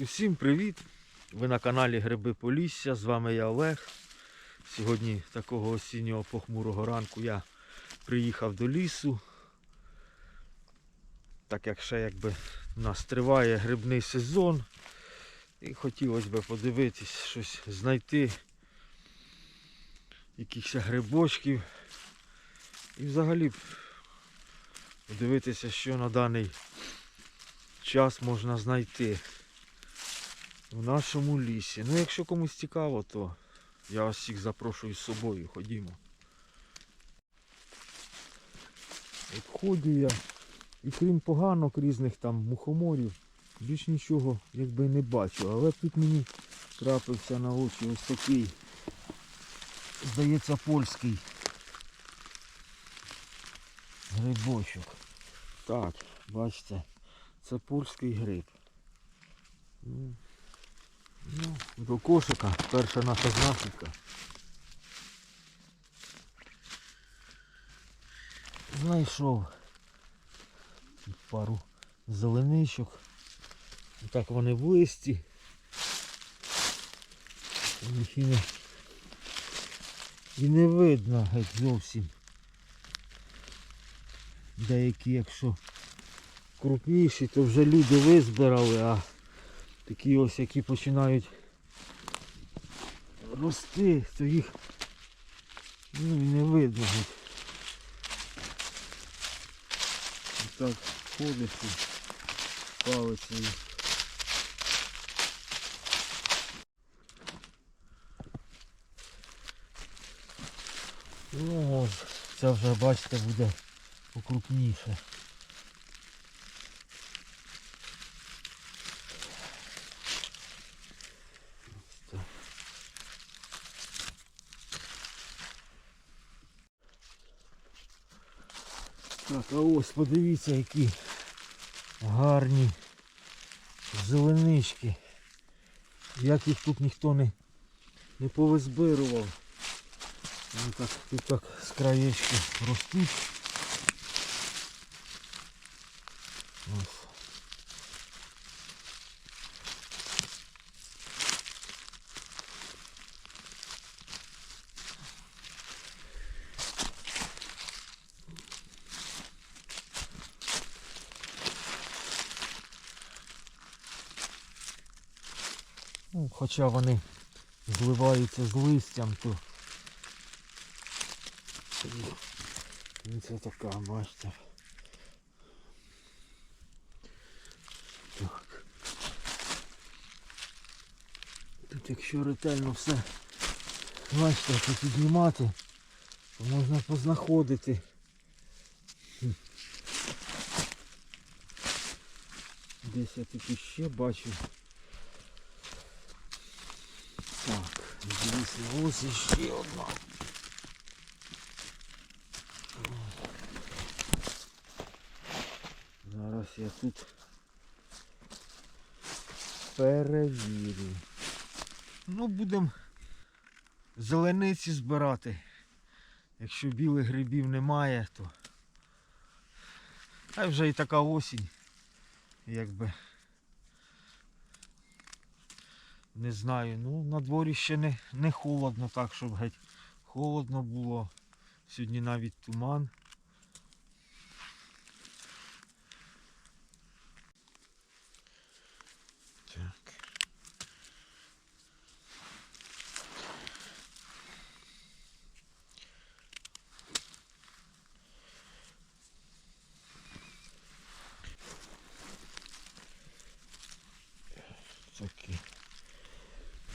Усім привіт! Ви на каналі Гриби Полісся. З вами я Олег. Сьогодні такого осіннього похмурого ранку я приїхав до лісу. Так як ще якби у нас триває грибний сезон. І хотілося б подивитись, щось знайти. Якихось грибочків. І взагалі подивитися, що на даний час можна знайти в нашому лісі. Ну, якщо комусь цікаво, то я вас всіх запрошую з собою. Ходімо. От я. І крім поганок різних там мухоморів, більш нічого якби не бачу. Але тут мені трапився на очі ось такий, здається, польський грибочок. Так, бачите, це польський гриб. Ну, до кошика перша наша знахідка. Знайшов пару зеленичок. Так вони в листі. Їх і не, і не видно геть зовсім. Деякі, якщо крупніші, то вже люди визбирали, а такі ось, які починають рости, то їх ну, не видно. геть. Так ходиш палиться. Ну, ось, це вже, бачите, буде покрупніше. Так, а ось подивіться, які гарні зеленички. Як їх тут ніхто не, не повизбирував. Вони так, тут так з краєчки ростуть. Хоча вони зливаються з листям, то це така, бачите. Так. Тут якщо ретельно все бачите, піднімати, то можна познаходити. Десь я тут іще бачу. Звісно, ось іще одна. Зараз я тут перевірю. Ну, будемо зелениці збирати. Якщо білих грибів немає, то а вже і така осінь. Якби не знаю, ну на дворі ще не, не холодно так, щоб геть холодно було. Сьогодні навіть туман. Так. Такі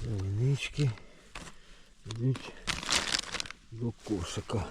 зеленички йдуть до кошика.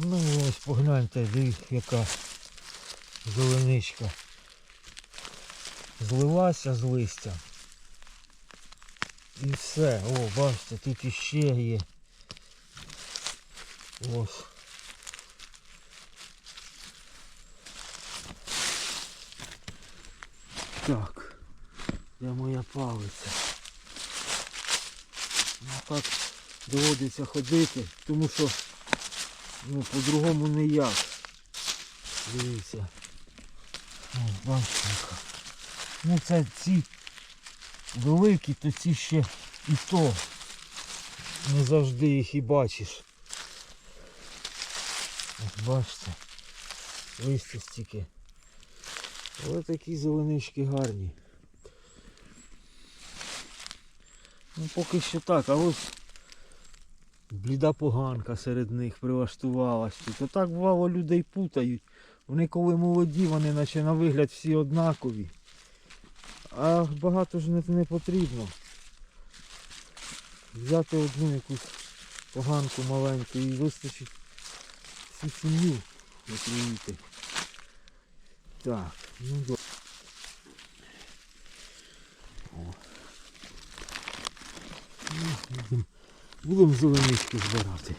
Ну ось погляньте, дивіться, яка зеленичка. Злилася з листя. І все. О, бачите, тут іще є. Ось. Так. Де моя палиця? Ну так доводиться ходити, тому що ну, по-другому ніяк. Дивіться. О, бачите. Ну це ці великі, то ці ще і то. Не завжди їх і бачиш. От бачите. Листя стільки. Але такі зеленички гарні. Ну поки що так, а ось бліда поганка серед них прилаштувалась тут. Отак бувало людей путають. Вони коли молоді, вони наче на вигляд всі однакові. А багато ж не, не потрібно. Взяти одну якусь поганку маленьку і вистачить всю сім'ю отруїти. Так, ну добре. О. Будемо будем зеленички збирати.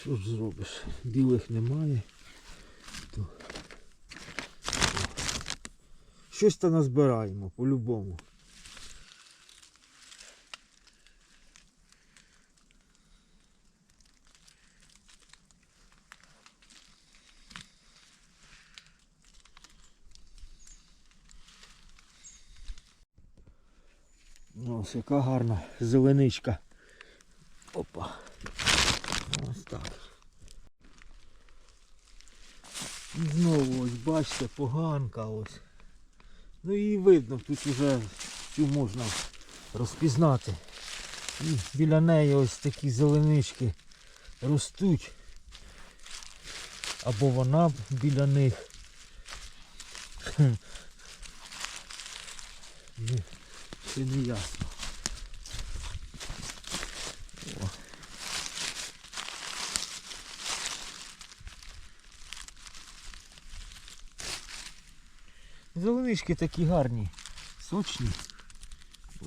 Що ж зробиш? Білих немає. То... Щось то назбираємо по-любому. Ось яка гарна зеленичка. Опа. Ось так. І знову ось бачите, поганка ось. Ну її видно, тут вже цю можна розпізнати. І біля неї ось такі зеленички ростуть. Або вона біля них. Це не ясно. О. Зеленички такі гарні, сочні. О.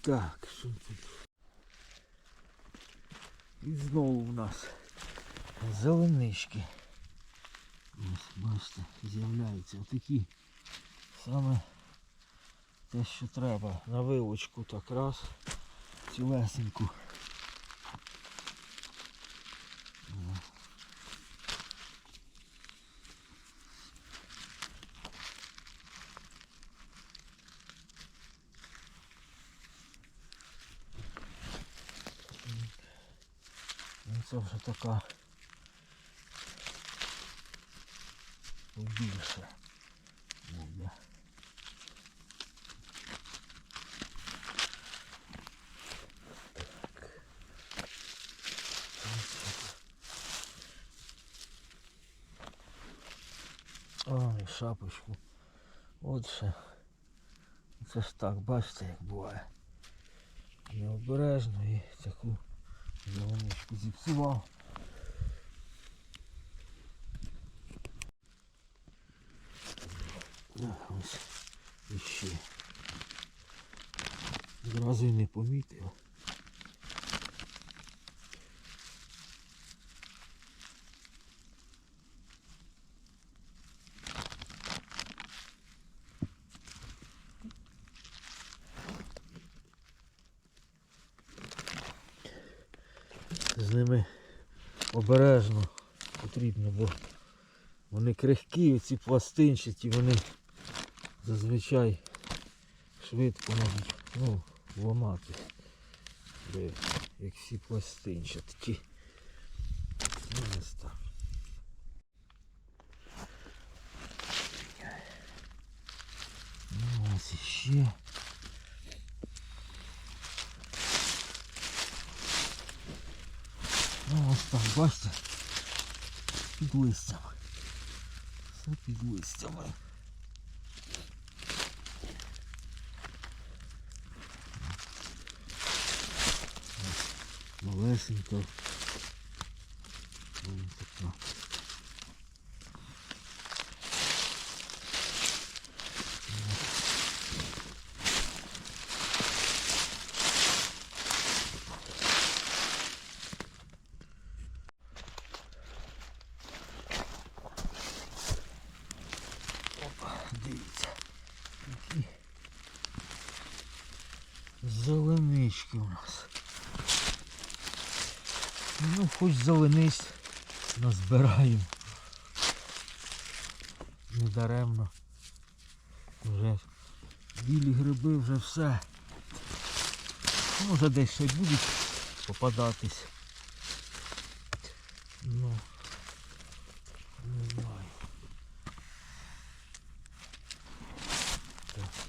Так, що тут? І знову у нас зеленички. Ось, бачите, з'являються отакі саме те, що треба. На вилочку так раз, цілесеньку. О. Ну це вже така побільше буде. Ой, шапочку. От ще. Це ж так, бачите, як буває. Необережно і таку зеленичку зіпсував. Ось іще. Зразу й не помітив. Потрібно, бо вони крихкі, ці пластинчаті, вони зазвичай швидко можуть ну, ламати. Як всі пластинчатки. Ну, ось так. Ну, ось. Ну, ось так, бачите, під листям. Все під листями. Малесенька. Ось. Зеленички у нас. Ну, хоч зеленись назбираємо. Недаремно. Вже білі гриби, вже все. Може десь ще будуть попадатись. Ну, не знаю. Так.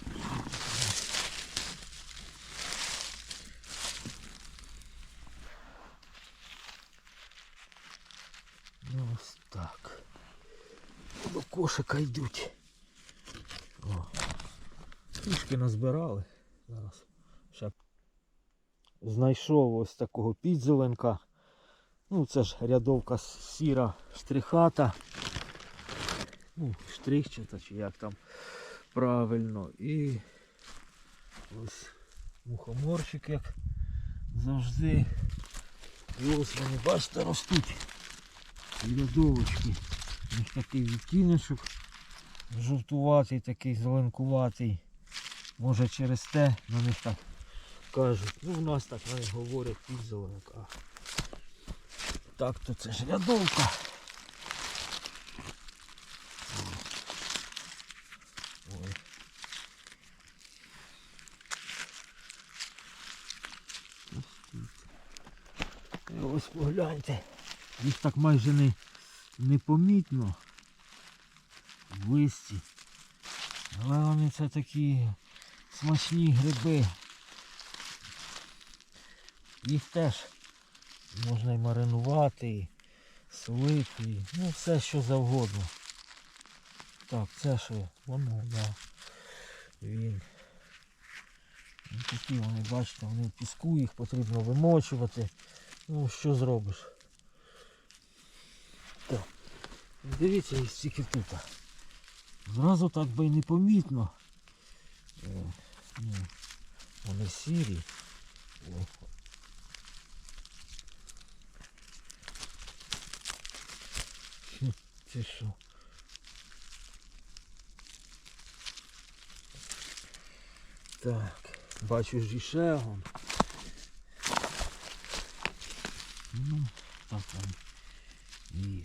Ну ось так. До кошика йдуть. О. Трішки назбирали. Зараз. Ще знайшов ось такого підзеленка. Ну, це ж рядовка сіра штрихата. Ну, штрихчата, чи як там правильно. І ось мухоморчик, як завжди. І ось вони, бачите, ростуть. Рядовочки. Них такий відтіночок. Жовтуватий, такий зеленкуватий. Може через те на них так кажуть. Ну в нас так вони говорять підзеленок. А так то це ж рядовка. Ой. Ось. І ось погляньте. Їх так майже не, непомітно в листі. Але вони це такі смачні гриби. Їх теж можна і маринувати, і солити, і, ну все що завгодно. Так, це що? Воно, да. Він. Такі вони, бачите, вони в піску, їх потрібно вимочувати. Ну, що зробиш? Так. Дивіться, їх стільки тут. Зразу так би і непомітно. Е, ну, вони сірі. Це що? Так, бачу ж іще. Ну, так он. І...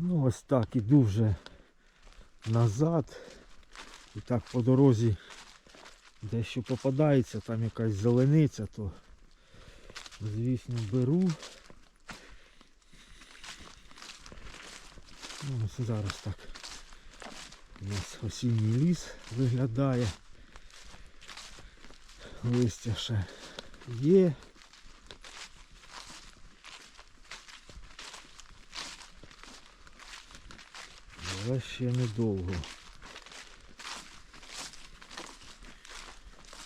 Ну ось так іду вже назад. І так по дорозі дещо попадається, там якась зелениця, то звісно беру. Ну, ось зараз так. У нас осінній ліс виглядає. Листя ще є. Але ще недовго.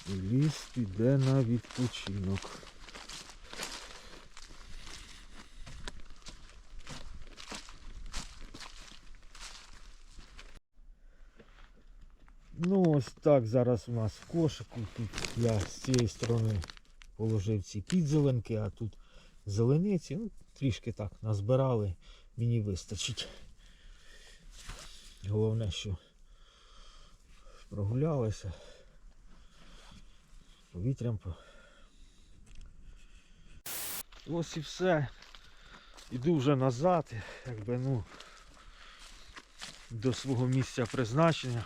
І ліс піде на відпочинок. Ну ось так зараз у нас в кошику. Тут я з цієї сторони положив ці підзеленки, а тут зелениці. Ну, трішки так назбирали, мені вистачить. Головне, що прогулялися. Повітрям. Ось і все. Іду вже назад, якби ну до свого місця призначення.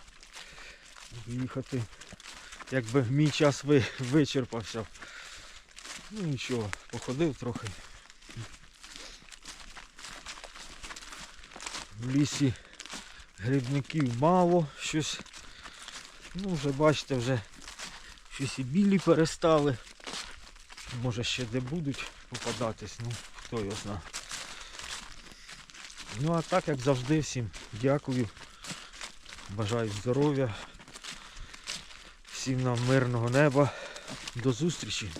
Їхати, якби мій час ви, вичерпався. Ну нічого, походив трохи. В лісі грибників мало, щось. Ну вже бачите, вже щось і білі перестали. Може ще де будуть попадатись, ну хто його знає. Ну а так як завжди всім дякую Бажаю здоров'я. Всім нам мирного неба. До зустрічі!